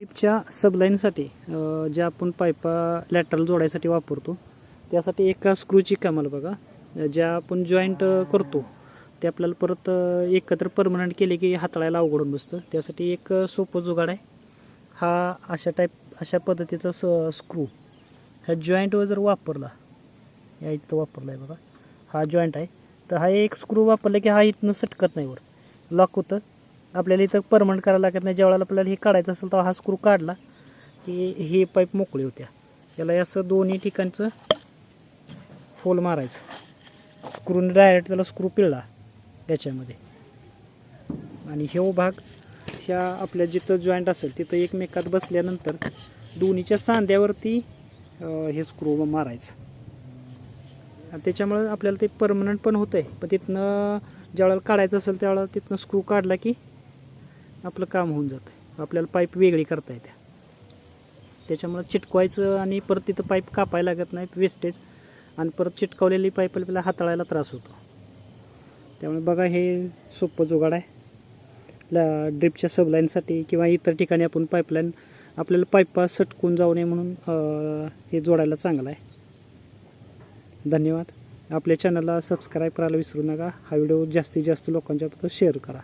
टिपच्या सबलाईनसाठी ज्या आपण पाईपा लॅटरल जोडायसाठी वापरतो त्यासाठी एका स्क्रूची कामाला बघा ज्या आपण जॉईंट करतो ते आपल्याला परत एकत्र परमनंट केले की हाताळायला अवघडून बसतं. त्यासाठी एक सोपं जुगाड आहे. हा अशा टाईप अशा पद्धतीचा स स्क्रू ह्या जॉईंटवर जर वापरला या इथं वापरला आहे बघा हा जॉईंट आहे. तर हा एक स्क्रू वापरला की हा इथनं सटकत नाही वर. लॉक होतं. आपल्याला इथं परमनंट करायला लागत नाही. ज्यावेळेला आपल्याला हे काढायचं असेल तर हा स्क्रू काढला की हे पाईप मोकळी होत्या. याला असं दोन्ही ठिकाणचं होल मारायचं. स्क्रूने डायरेक्ट त्याला स्क्रू पिळला याच्यामध्ये. आणि हे भाग ह्या आपल्या जिथं जॉईंट असेल तिथं एकमेकात बसल्यानंतर दोन्हीच्या सांध्यावरती हे स्क्रू मारायचं. आणि त्याच्यामुळे आपल्याला ते परमनंट पण होतं आहे पण तिथनं ज्यावेळेला काढायचं असेल त्यावेळेला तिथनं स्क्रू काढला की आपलं काम होऊन जातं आपल्याला पाईप वेगळी करता येते त्याच्यामुळं चिटकवायचं आणि परत तिथं पाईप कापायला लागत नाही वेस्टेज आणि परत चिटकवलेली पाईप आपल्याला हाताळायला त्रास होतो. त्यामुळे बघा हे सोपं जुगाड आहे. ला ड्रिपच्या सबलाईनसाठी किंवा इतर ठिकाणी आपण पाईपलाईन आपल्याला पाईपा सटकून जाऊ नये म्हणून हे जोडायला चांगलं आहे. धन्यवाद. आपल्या चॅनलला सबस्क्राईब करायला विसरू नका. हा व्हिडिओ जास्तीत जास्त लोकांच्यापर्यंत शेअर करा.